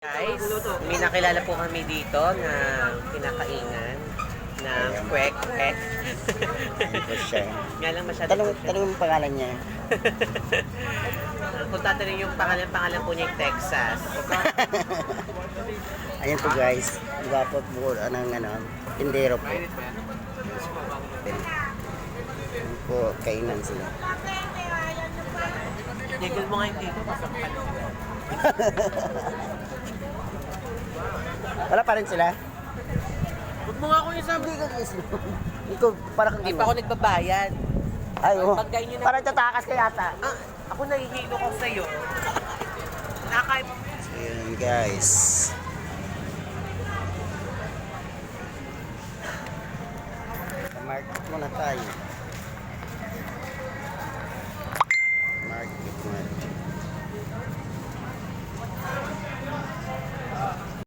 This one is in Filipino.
Guys, may nakilala po kami dito na kinakainan ng kwek kwek. Nga lang masyado Tanong, siya. tanong yung pangalan niya. Kung tatanungin yung pangalan, pangalan po niya yung Texas. Ayan po guys. Gwapo po ng ano, tindero po. Ayan po, kainan sila. Tigil mo nga yung dito, pasok ka. Wala pa rin sila? Huwag mo nga ako yung sabi. Ikaw, para kang Hindi pa ako nagbabayad. Ay, oh. Pagkain niyo na- Parang tatakas ka yata. Ah, ako nahihilo ko sa'yo. Nakay... Ayan guys. Market muna tayo.